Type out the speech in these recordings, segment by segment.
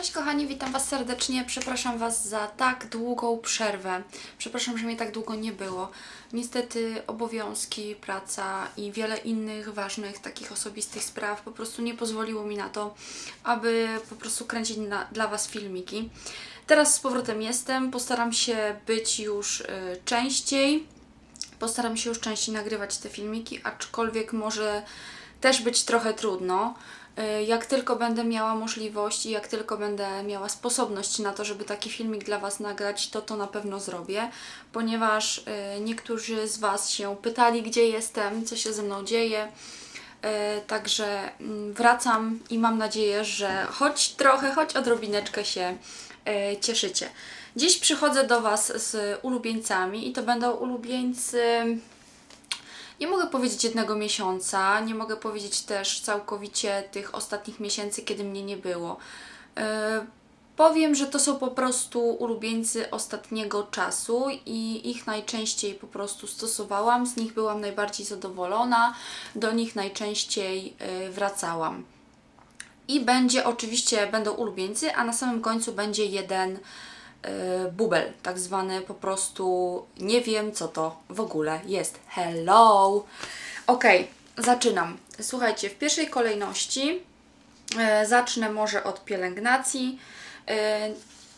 Cześć kochani, witam Was serdecznie. Przepraszam Was za tak długą przerwę. Przepraszam, że mnie tak długo nie było. Niestety obowiązki, praca i wiele innych ważnych, takich osobistych spraw po prostu nie pozwoliło mi na to, aby po prostu kręcić na, dla Was filmiki. Teraz z powrotem jestem, postaram się być już y, częściej. Postaram się już częściej nagrywać te filmiki, aczkolwiek może też być trochę trudno. Y, Jak tylko będę miała możliwość i jak tylko będę miała sposobność na to, żeby taki filmik dla Was nagrać, to to na pewno zrobię, ponieważ y, niektórzy z Was się pytali, gdzie jestem, co się ze mną dzieje. Y, Także mm, wracam i mam nadzieję, że choć trochę, choć odrobineczkę się cieszycie. Dziś przychodzę do Was z ulubieńcami i to będą ulubieńcy nie mogę powiedzieć jednego miesiąca, nie mogę powiedzieć też całkowicie tych ostatnich miesięcy, kiedy mnie nie było. Yy, powiem, że to są po prostu ulubieńcy ostatniego czasu i ich najczęściej po prostu stosowałam, z nich byłam najbardziej zadowolona, do nich najczęściej yy, wracałam. I będzie oczywiście, będą ulubieńcy, a na samym końcu będzie jeden bubel, tak zwany po prostu nie wiem co to w ogóle jest. Hello! Ok, zaczynam. Słuchajcie, w pierwszej kolejności y, zacznę może od pielęgnacji. Y,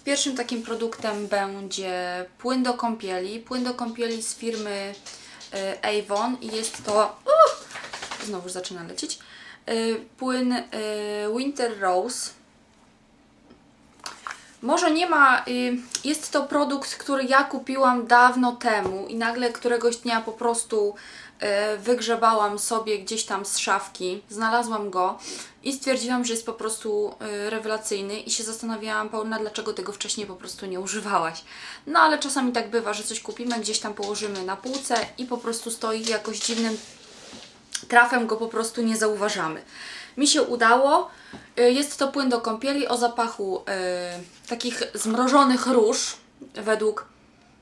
Pierwszym takim produktem będzie płyn do kąpieli. Płyn do kąpieli z firmy Avon i jest to. Uh, znowu zaczyna lecieć. Płyn Winter Rose. Może nie ma, y, jest to produkt, który ja kupiłam dawno temu i nagle któregoś dnia po prostu y, wygrzebałam sobie gdzieś tam z szafki, znalazłam go i stwierdziłam, że jest po prostu y, rewelacyjny i się zastanawiałam, Paulina, dlaczego tego wcześniej po prostu nie używałaś. No ale czasami tak bywa, że coś kupimy, gdzieś tam położymy na półce i po prostu stoi jakoś dziwnym trafem go po prostu nie zauważamy. Mi się udało. Y, Jest to płyn do kąpieli o zapachu y, takich zmrożonych róż, według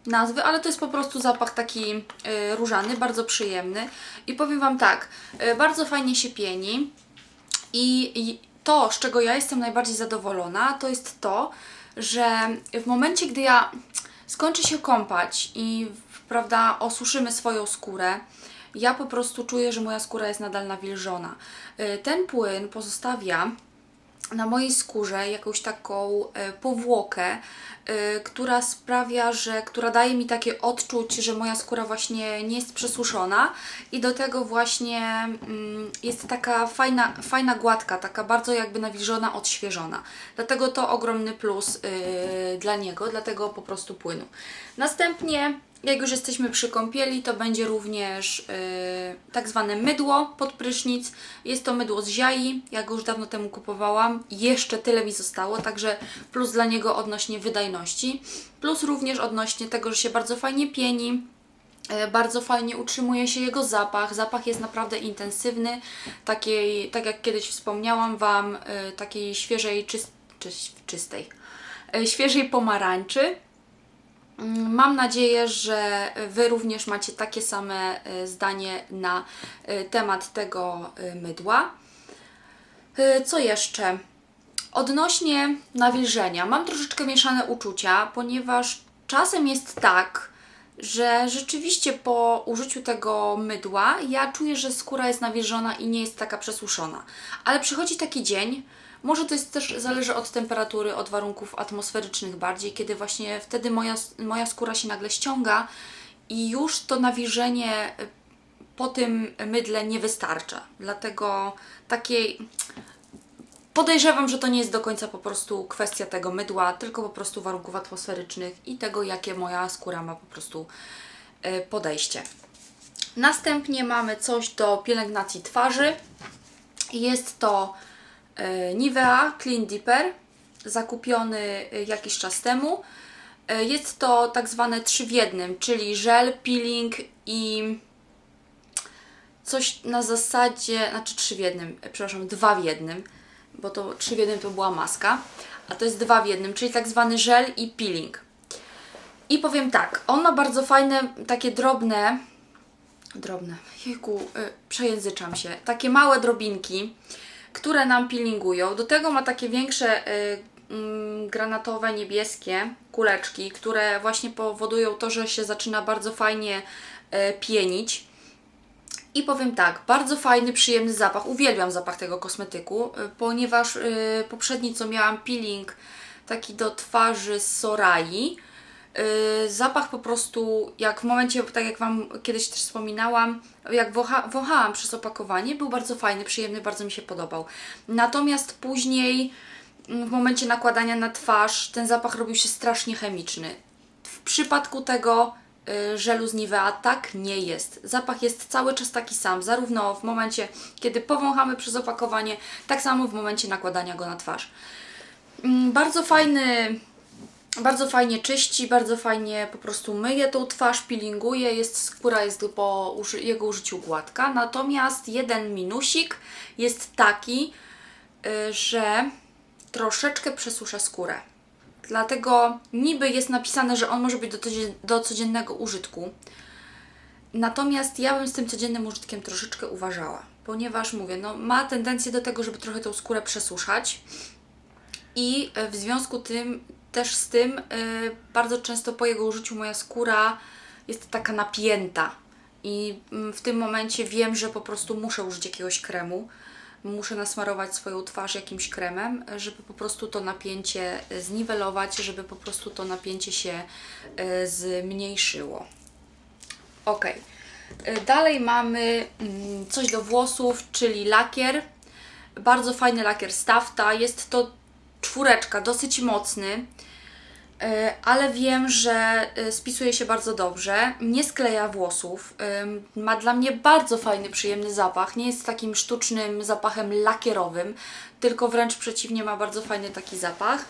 nazwy, ale to jest po prostu zapach taki y, różany, bardzo przyjemny. I powiem Wam tak, y, bardzo fajnie się pieni. I, I to, z czego ja jestem najbardziej zadowolona, to jest to, że w momencie, gdy ja skończę się kąpać i prawda, osuszymy swoją skórę, ja po prostu czuję, że moja skóra jest nadal nawilżona. Y, Ten płyn pozostawia na mojej skórze jakąś taką e, powłokę, e, która sprawia, że która daje mi takie odczuć, że moja skóra właśnie nie jest przesuszona i do tego właśnie mm, jest taka fajna, fajna gładka, taka bardzo jakby nawilżona, odświeżona. Dlatego to ogromny plus dla niego, dla tego po prostu płynu. Następnie jak już jesteśmy przy kąpieli, to będzie również yy, tak zwane mydło pod prysznic. Jest to mydło z ziai, ja go już dawno temu kupowałam. Jeszcze tyle mi zostało, także plus dla niego odnośnie wydajności. Plus również odnośnie tego, że się bardzo fajnie pieni. yy, Bardzo fajnie utrzymuje się jego zapach. Zapach jest naprawdę intensywny. Takiej, tak jak kiedyś wspomniałam Wam, yy, takiej świeżej, czyst, czyst, czystej, yy, świeżej pomarańczy. Mm, Mam nadzieję, że Wy również macie takie same e, zdanie na e, temat tego e, mydła. Co jeszcze? Odnośnie nawilżenia, mam troszeczkę mieszane uczucia, ponieważ czasem jest tak, że rzeczywiście po użyciu tego mydła ja czuję, że skóra jest nawilżona i nie jest taka przesuszona. Ale przychodzi taki dzień, może to jest też zależy od temperatury, od warunków atmosferycznych bardziej, kiedy właśnie wtedy moja, moja skóra się nagle ściąga i już to nawilżenie y, po tym mydle nie wystarcza. Dlatego takiej podejrzewam, że to nie jest do końca po prostu kwestia tego mydła, tylko po prostu warunków atmosferycznych i tego, jakie moja skóra ma po prostu y, podejście. Następnie mamy coś do pielęgnacji twarzy. Jest to e, Nivea Clean Deeper, zakupiony e, jakiś czas temu. E, Jest to tak zwane 3 w jednym, czyli żel, peeling i coś na zasadzie, znaczy 3 w jednym, e, przepraszam, 2 w jednym, bo to 3 w jednym to była maska, a to jest 2 w jednym, czyli tak zwany żel i peeling. I powiem tak, on ma bardzo fajne, takie drobne, drobne, jejku, y, przejęzyczam się, takie małe drobinki, które nam peelingują. Do tego ma takie większe y, mm, granatowe, niebieskie kuleczki, które właśnie powodują to, że się zaczyna bardzo fajnie e, pienić. I powiem tak, bardzo fajny, przyjemny zapach. Uwielbiam zapach tego kosmetyku, y, ponieważ y, poprzedni co miałam peeling taki do twarzy z Sorai. Y, Zapach po prostu, jak w momencie, tak jak Wam kiedyś też wspominałam, jak wącha, wąchałam przez opakowanie, był bardzo fajny, przyjemny, bardzo mi się podobał. Natomiast później, mm, w momencie nakładania na twarz, ten zapach robił się strasznie chemiczny. W przypadku tego y, żelu z Nivea tak nie jest. Zapach jest cały czas taki sam, zarówno w momencie, kiedy powąchamy przez opakowanie, tak samo w momencie nakładania go na twarz. Mm, Bardzo fajny, bardzo fajnie czyści, bardzo fajnie po prostu myje tą twarz, peelinguje, jest, skóra jest po uży, jego użyciu gładka. Natomiast jeden minusik jest taki, y, że troszeczkę przesusza skórę. Dlatego niby jest napisane, że on może być do, codzien- do codziennego użytku. Natomiast ja bym z tym codziennym użytkiem troszeczkę uważała, ponieważ mówię, no ma tendencję do tego, żeby trochę tą skórę przesuszać. I e, w związku tym, też z tym, e, bardzo często po jego użyciu moja skóra jest taka napięta. I mm, w tym momencie wiem, że po prostu muszę użyć jakiegoś kremu. Muszę nasmarować swoją twarz jakimś kremem, żeby po prostu to napięcie e, zniwelować, żeby po prostu to napięcie się e, zmniejszyło. Ok. Dalej mamy mm, coś do włosów, czyli lakier. Bardzo fajny lakier Stafta. Jest to czwóreczka, dosyć mocny, e, ale wiem, że e, spisuje się bardzo dobrze. Nie skleja włosów. Ym, Ma dla mnie bardzo fajny, przyjemny zapach. Nie jest takim sztucznym zapachem lakierowym, tylko wręcz przeciwnie, ma bardzo fajny taki zapach.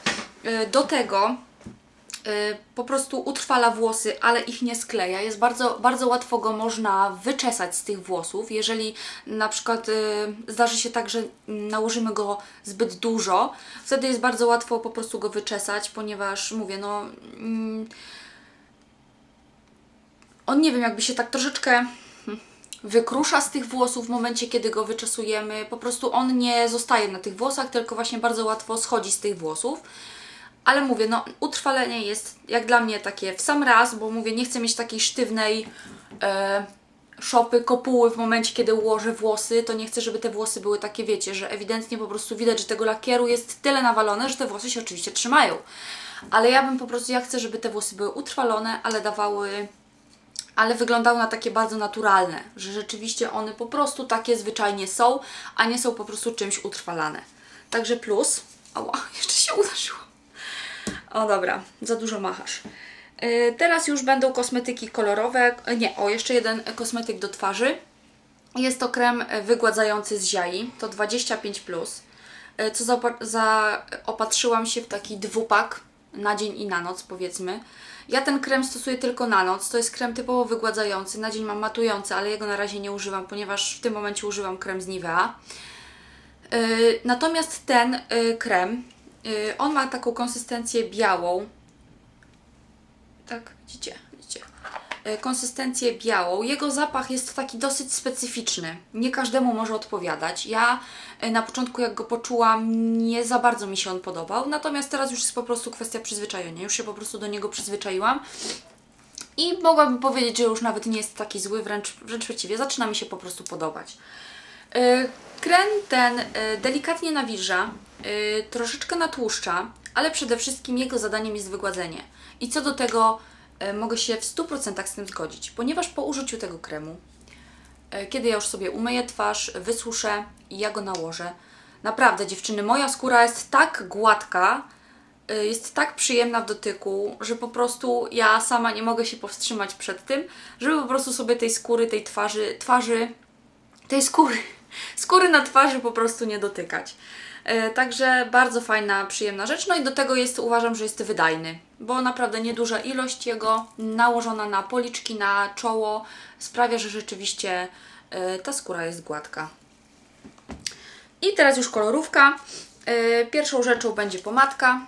E, Do tego po prostu utrwala włosy, ale ich nie skleja. Jest bardzo, bardzo łatwo go można wyczesać z tych włosów. Jeżeli na przykład y, zdarzy się tak, że nałożymy go zbyt dużo, wtedy jest bardzo łatwo po prostu go wyczesać, ponieważ mówię, no. Mm, on nie wiem, jakby się tak troszeczkę wykrusza z tych włosów w momencie, kiedy go wyczesujemy. Po prostu on nie zostaje na tych włosach, tylko właśnie bardzo łatwo schodzi z tych włosów. Ale mówię, no utrwalenie jest jak dla mnie takie w sam raz, bo mówię, nie chcę mieć takiej sztywnej e, szopy, kopuły w momencie, kiedy ułożę włosy, to nie chcę, żeby te włosy były takie, wiecie, że ewidentnie po prostu widać, że tego lakieru jest tyle nawalone, że te włosy się oczywiście trzymają. Ale ja bym po prostu, ja chcę, żeby te włosy były utrwalone, ale dawały ale wyglądały na takie bardzo naturalne, że rzeczywiście one po prostu takie zwyczajnie są, a nie są po prostu czymś utrwalane. Także plus. Ała, jeszcze się uderzyło. O dobra, za dużo machasz. Yy, teraz już będą kosmetyki kolorowe. Yy, Nie, o, jeszcze jeden kosmetyk do twarzy. Jest to krem wygładzający z ziai, to 25+. Plus. Yy, Co zaopa- zaopatrzyłam się w taki dwupak na dzień i na noc, powiedzmy. Ja ten krem stosuję tylko na noc. To jest krem typowo wygładzający. Na dzień mam matujący, ale jego na razie nie używam, ponieważ w tym momencie używam krem z Nivea. Yy, natomiast ten krem, on ma taką konsystencję białą. Tak, widzicie, widzicie. Yy, konsystencję białą. Jego zapach jest taki dosyć specyficzny. Nie każdemu może odpowiadać. Ja yy, na początku jak go poczułam, nie za bardzo mi się on podobał. Natomiast teraz już jest po prostu kwestia przyzwyczajenia. Już się po prostu do niego przyzwyczaiłam. I mogłabym powiedzieć, że już nawet nie jest taki zły, wręcz, wręcz przeciwnie, zaczyna mi się po prostu podobać. Krem ten delikatnie nawilża, yy, troszeczkę natłuszcza, ale przede wszystkim jego zadaniem jest wygładzenie. I co do tego yy, mogę się w 100% z tym zgodzić, ponieważ po użyciu tego kremu, yy, kiedy ja już sobie umyję twarz, wysuszę i ja go nałożę, naprawdę dziewczyny, moja skóra jest tak gładka, y, jest tak przyjemna w dotyku, że po prostu ja sama nie mogę się powstrzymać przed tym, żeby po prostu sobie tej skóry, tej twarzy, twarzy, tej skóry, skóry na twarzy po prostu nie dotykać. E, Także bardzo fajna, przyjemna rzecz. No i do tego jest, uważam, że jest wydajny, bo naprawdę nieduża ilość jego nałożona na policzki, na czoło sprawia, że rzeczywiście e, ta skóra jest gładka. I teraz już kolorówka. Yy, Pierwszą rzeczą będzie pomadka.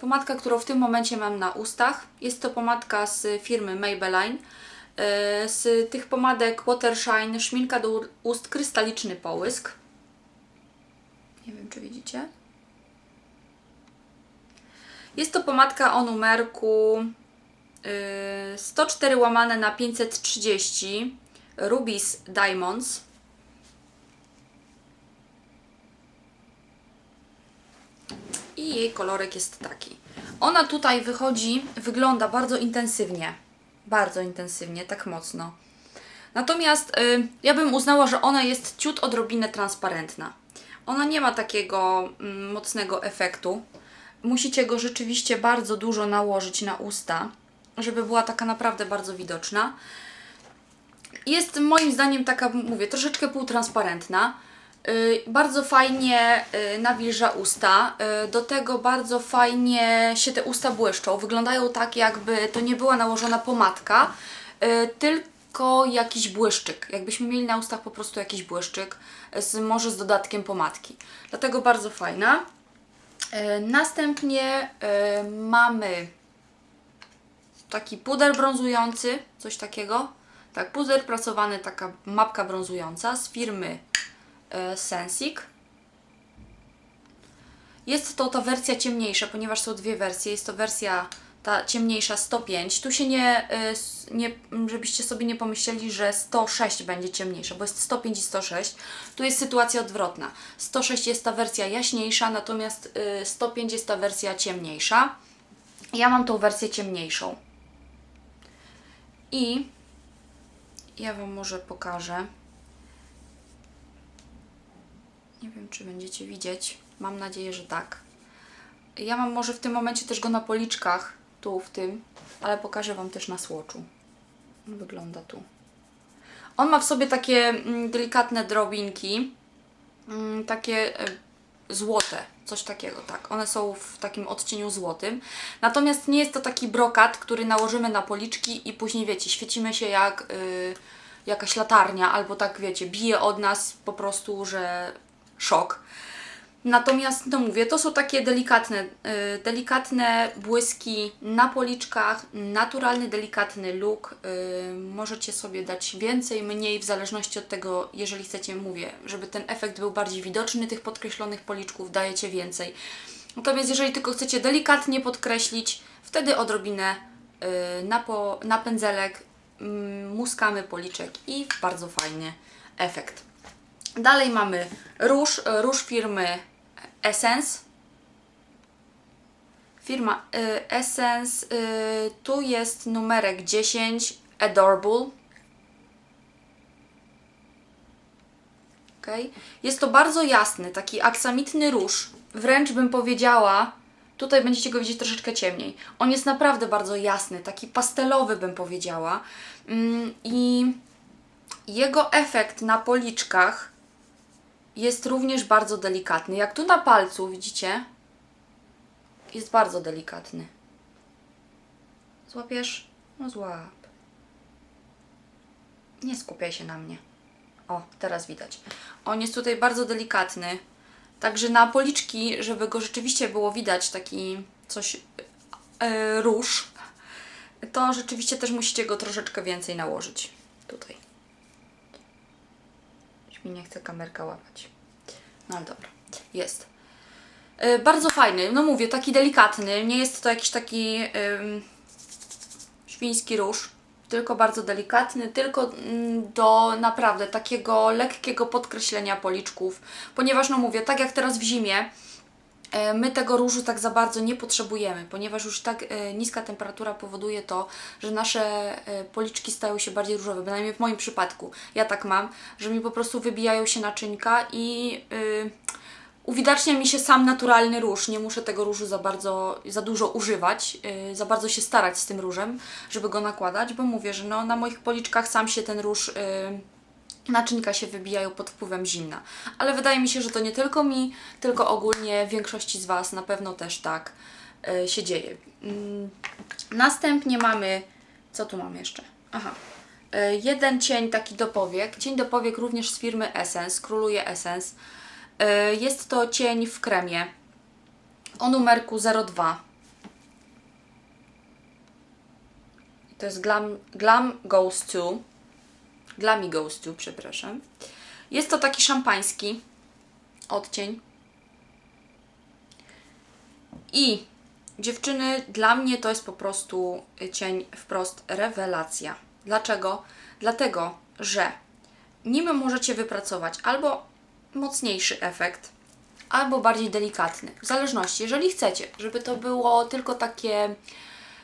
Pomadka, którą w tym momencie mam na ustach. Jest to pomadka z firmy Maybelline. Z tych pomadek Watershine szminka do ust krystaliczny połysk. Nie wiem, czy widzicie. Jest to pomadka o numerku yy, 104 łamane na 530 Rubis Diamonds. I jej kolorek jest taki. Ona tutaj wychodzi, wygląda bardzo intensywnie. Bardzo intensywnie, tak mocno. Natomiast y, ja bym uznała, że ona jest ciut odrobinę transparentna. Ona nie ma takiego mm, mocnego efektu. Musicie go rzeczywiście bardzo dużo nałożyć na usta, żeby była taka naprawdę bardzo widoczna. Jest moim zdaniem taka, mówię, troszeczkę półtransparentna. Y, bardzo fajnie y, nawilża usta. Y, do tego bardzo fajnie się te usta błyszczą. Wyglądają tak, jakby to nie była nałożona pomadka, y, tylko jakiś błyszczyk. Jakbyśmy mieli na ustach po prostu jakiś błyszczyk, z, może z dodatkiem pomadki. Dlatego bardzo fajna. Y, Następnie y, mamy taki puder brązujący, coś takiego. Tak, puder pracowany, taka mapka brązująca z firmy e, Sensic. Jest to ta wersja ciemniejsza, ponieważ są dwie wersje. Jest to wersja ta ciemniejsza 105. Tu się nie, s- nie, żebyście sobie nie pomyśleli, że 106 będzie ciemniejsza, bo jest 105 i 106. Tu jest sytuacja odwrotna. 106 jest ta wersja jaśniejsza, natomiast e, 105 jest ta wersja ciemniejsza. Ja mam tą wersję ciemniejszą. I ja Wam może pokażę. Nie wiem, czy będziecie widzieć. Mam nadzieję, że tak. Ja mam może w tym momencie też go na policzkach, tu w tym, ale pokażę Wam też na słoczu. Wygląda tu. On ma w sobie takie mm, delikatne drobinki, mm, takie e, złote, coś takiego, tak. One są w takim odcieniu złotym. Natomiast nie jest to taki brokat, który nałożymy na policzki i później, wiecie, świecimy się jak y, jakaś latarnia, albo tak, wiecie, bije od nas po prostu, że szok. Natomiast, no mówię, to są takie delikatne, y, delikatne błyski na policzkach, naturalny, delikatny look. Y, możecie sobie dać więcej, mniej, w zależności od tego, jeżeli chcecie, mówię, żeby ten efekt był bardziej widoczny tych podkreślonych policzków, dajecie więcej. Natomiast jeżeli tylko chcecie delikatnie podkreślić, wtedy odrobinę y, na, po, na pędzelek mm, muskamy policzek i bardzo fajny efekt. Dalej mamy róż, róż firmy Essence. Firma y, Essence, y, tu jest numerek 10, Adorable. Okay. Jest to bardzo jasny, taki aksamitny róż. Wręcz bym powiedziała, tutaj będziecie go widzieć troszeczkę ciemniej. On jest naprawdę bardzo jasny, taki pastelowy bym powiedziała. Mm, I jego efekt na policzkach jest również bardzo delikatny. Jak tu na palcu widzicie, jest bardzo delikatny. Złapiesz? No złap. Nie skupiaj się na mnie. O, teraz widać. On jest tutaj bardzo delikatny. Także na policzki, żeby go rzeczywiście było widać, taki coś e, róż, to rzeczywiście też musicie go troszeczkę więcej nałożyć. Tutaj. Mi nie chce kamerka łapać. No ale dobra, jest. E, bardzo fajny, no mówię, taki delikatny. Nie jest to jakiś taki ym, świński róż, tylko bardzo delikatny, tylko mm, do naprawdę takiego lekkiego podkreślenia policzków. Ponieważ, no mówię, tak jak teraz w zimie, my tego różu tak za bardzo nie potrzebujemy, ponieważ już tak e, niska temperatura powoduje to, że nasze e, policzki stają się bardziej różowe, bynajmniej w moim przypadku. Ja tak mam, że mi po prostu wybijają się naczynka i y, uwidacznia mi się sam naturalny róż. Nie muszę tego różu za bardzo, za dużo używać, y, za bardzo się starać z tym różem, żeby go nakładać, bo mówię, że no, na moich policzkach sam się ten róż y, naczynka się wybijają pod wpływem zimna. Ale wydaje mi się, że to nie tylko mi, tylko ogólnie większości z Was na pewno też tak y, się dzieje. Mm, Następnie mamy, co tu mam jeszcze? Aha. Y, Jeden cień taki do powiek. Cień do powiek również z firmy Essence, króluje Essence. Y, Jest to cień w kremie o numerku 02. To jest Glam, Glam Goes To. Glami Goes To, przepraszam. Jest to taki szampański odcień. I Dziewczyny, dla mnie to jest po prostu cień wprost rewelacja. Dlaczego? Dlatego, że nim możecie wypracować albo mocniejszy efekt, albo bardziej delikatny. W zależności, jeżeli chcecie, żeby to było tylko takie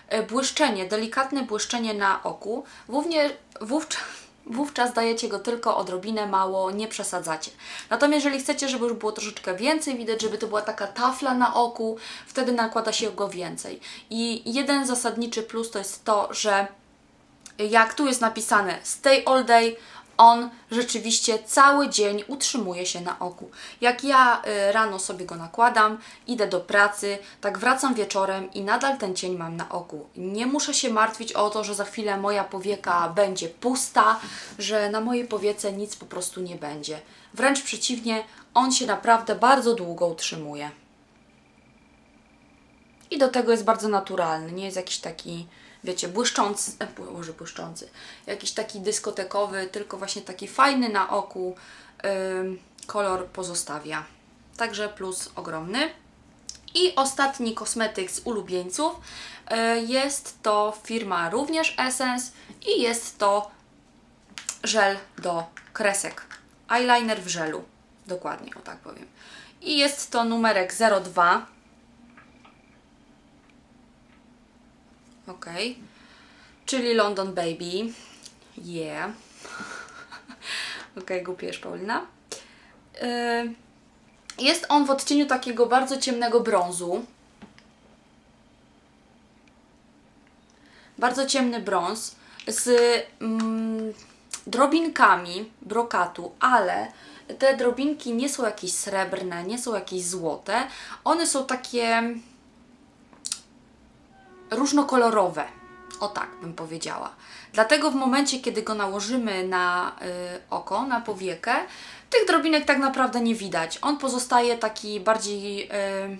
e, błyszczenie, delikatne błyszczenie na oku, wównie, wówczas, wówczas dajecie go tylko odrobinę mało, nie przesadzacie. Natomiast jeżeli chcecie, żeby już było troszeczkę więcej widać, żeby to była taka tafla na oku, wtedy nakłada się go więcej. I jeden zasadniczy plus to jest to, że jak tu jest napisane stay all day, on rzeczywiście cały dzień utrzymuje się na oku. Jak ja y, rano sobie go nakładam, idę do pracy, tak wracam wieczorem i nadal ten cień mam na oku. Nie muszę się martwić o to, że za chwilę moja powieka będzie pusta, że na mojej powiece nic po prostu nie będzie. Wręcz przeciwnie, on się naprawdę bardzo długo utrzymuje. I do tego jest bardzo naturalny, nie jest jakiś taki, wiecie, błyszczący, e, bły- może błyszczący, jakiś taki dyskotekowy, tylko właśnie taki fajny na oku ym, kolor pozostawia. Także plus ogromny. I ostatni kosmetyk z ulubieńców y, jest to firma również Essence i jest to żel do kresek. Eyeliner w żelu. Dokładnie, o tak powiem. I jest to numerek 02. Ok. Czyli London Baby. Yeah. ok, głupiesz Paulina. Yy, Jest on w odcieniu takiego bardzo ciemnego brązu. Bardzo ciemny brąz z mm, drobinkami brokatu, ale te drobinki nie są jakieś srebrne, nie są jakieś złote. One są takie różnokolorowe. O tak bym powiedziała. Dlatego w momencie, kiedy go nałożymy na y, oko, na powiekę, tych drobinek tak naprawdę nie widać. On pozostaje taki bardziej y,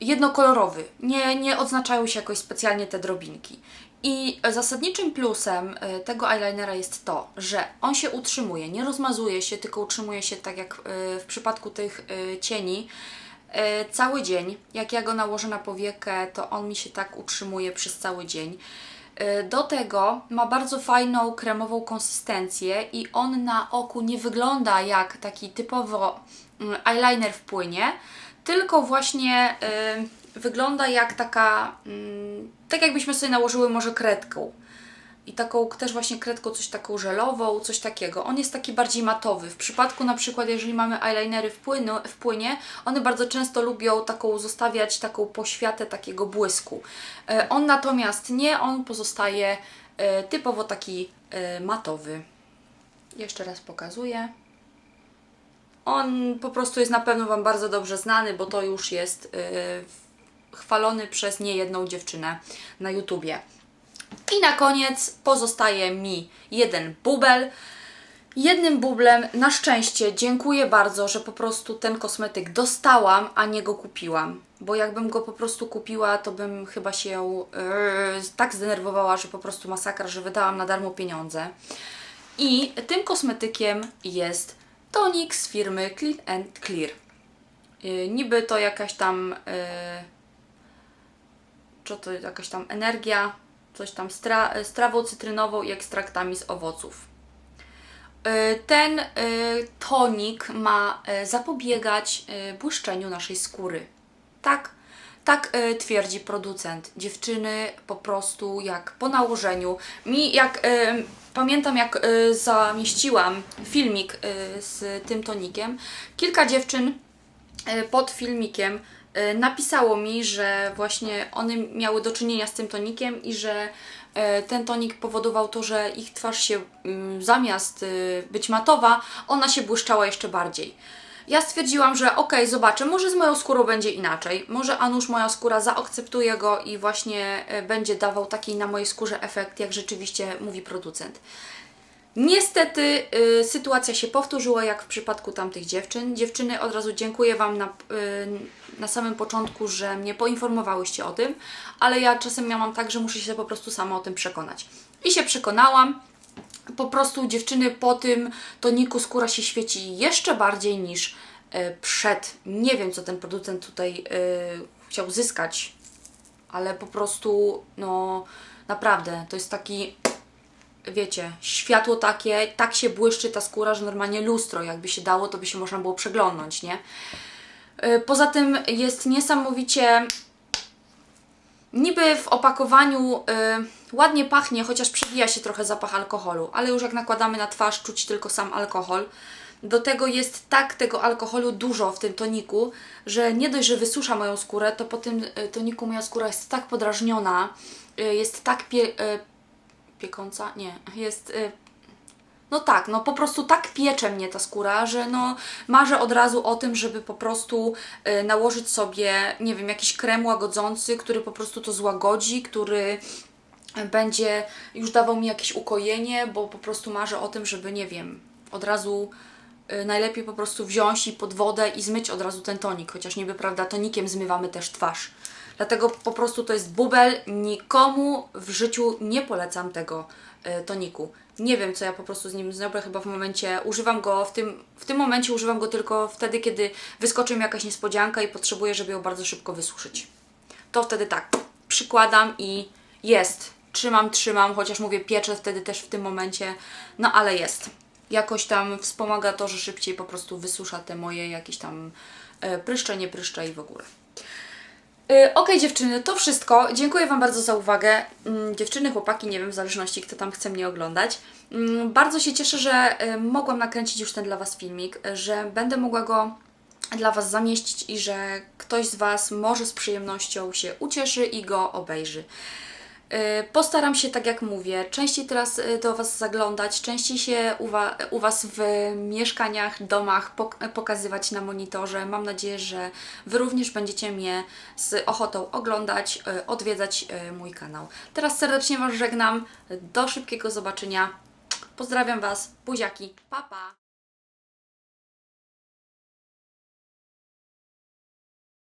jednokolorowy. Nie, nie odznaczają się jakoś specjalnie te drobinki. I zasadniczym plusem y, tego eyelinera jest to, że on się utrzymuje, nie rozmazuje się, tylko utrzymuje się tak jak w przypadku tych cieni cały dzień. Jak ja go nałożę na powiekę, to on mi się tak utrzymuje przez cały dzień. E, Do tego ma bardzo fajną kremową konsystencję i on na oku nie wygląda jak taki typowo mm, eyeliner w płynie, tylko właśnie y, wygląda jak taka, mm, tak jakbyśmy sobie nałożyły może kredką. I taką też właśnie kredką, coś taką żelową, coś takiego. On jest taki bardziej matowy. W przypadku na przykład, jeżeli mamy eyelinery w, płynu, w płynie, one bardzo często lubią taką zostawiać taką poświatę takiego błysku. E, On natomiast nie, on pozostaje e, typowo taki e, matowy. Jeszcze raz pokazuję. On po prostu jest na pewno Wam bardzo dobrze znany, bo to już jest chwalony przez niejedną dziewczynę na YouTubie. I na koniec pozostaje mi jeden bubel. Jednym bublem, na szczęście, dziękuję bardzo, że po prostu ten kosmetyk dostałam, a nie go kupiłam. Bo jakbym go po prostu kupiła, to bym chyba się yy, tak zdenerwowała, że po prostu masakra, że wydałam na darmo pieniądze. I tym kosmetykiem jest tonik z firmy Clean and Clear. Yy, niby to jakaś tam. Yy, czy to jakaś tam energia, coś tam z, tra- z trawą cytrynową i ekstraktami z owoców. Yy, Ten yy, tonik ma yy, zapobiegać błyszczeniu naszej skóry. Tak, tak twierdzi producent. Dziewczyny po prostu jak po nałożeniu. Mi jak pamiętam jak zamieściłam filmik z tym tonikiem, kilka dziewczyn e, pod filmikiem e, napisało mi, że właśnie one miały do czynienia z tym tonikiem i że e, ten tonik powodował to, że ich twarz się mm, zamiast e, być matowa, ona się błyszczała jeszcze bardziej. Ja stwierdziłam, że okej, zobaczę, może z moją skórą będzie inaczej. Może Anusz, moja skóra zaakceptuje go i właśnie e, będzie dawał taki na mojej skórze efekt, jak rzeczywiście mówi producent. Niestety y, sytuacja się powtórzyła jak w przypadku tamtych dziewczyn. Dziewczyny, od razu dziękuję Wam na, y, na samym początku, że mnie poinformowałyście o tym, ale ja czasem miałam tak, że muszę się po prostu sama o tym przekonać. I się przekonałam. Po prostu dziewczyny po tym toniku skóra się świeci jeszcze bardziej niż y, przed. Nie wiem, co ten producent tutaj y, chciał zyskać, ale po prostu, no naprawdę, to jest taki, wiecie, światło takie, tak się błyszczy ta skóra, że normalnie lustro, jakby się dało, to by się można było przeglądnąć, nie? Y, Poza tym jest niesamowicie Niby w opakowaniu y, ładnie pachnie, chociaż przebija się trochę zapach alkoholu, ale już jak nakładamy na twarz, czuć tylko sam alkohol. Do tego jest tak tego alkoholu dużo w tym toniku, że nie dość, że wysusza moją skórę, to po tym y, toniku moja skóra jest tak podrażniona, y, jest tak pie, y, piekąca, nie, jest y, no tak, no po prostu tak piecze mnie ta skóra, że no marzę od razu o tym, żeby po prostu y, nałożyć sobie, nie wiem, jakiś krem łagodzący, który po prostu to złagodzi, który będzie już dawał mi jakieś ukojenie, bo po prostu marzę o tym, żeby, nie wiem, od razu y, najlepiej po prostu wziąć i pod wodę i zmyć od razu ten tonik, chociaż niby, prawda, tonikiem zmywamy też twarz. Dlatego po prostu to jest bubel, nikomu w życiu nie polecam tego y, toniku. Nie wiem, co ja po prostu z nim zrobię, chyba w momencie, używam go, w tym, w tym momencie używam go tylko wtedy, kiedy wyskoczy mi jakaś niespodzianka i potrzebuję, żeby ją bardzo szybko wysuszyć. To wtedy tak, przykładam i jest. Trzymam, trzymam, chociaż mówię pieczę wtedy też w tym momencie, no ale jest. Jakoś tam wspomaga to, że szybciej po prostu wysusza te moje jakieś tam e, pryszcze, nie pryszcze i w ogóle. Yy, Okej dziewczyny, to wszystko. Dziękuję Wam bardzo za uwagę. Mm, dziewczyny, chłopaki, nie wiem, w zależności kto tam chce mnie oglądać. Mm, bardzo się cieszę, że y, mogłam nakręcić już ten dla Was filmik, y, że będę mogła go dla Was zamieścić i że ktoś z Was może z przyjemnością się ucieszy i go obejrzy. Y, Postaram się, tak jak mówię, częściej teraz y, do Was zaglądać, częściej się u, wa- u Was w mieszkaniach, domach pok- pokazywać na monitorze. Mam nadzieję, że Wy również będziecie mnie z ochotą oglądać, y, odwiedzać y, mój kanał. Teraz serdecznie Was żegnam. Do szybkiego zobaczenia. Pozdrawiam Was. Buziaki. Pa, pa.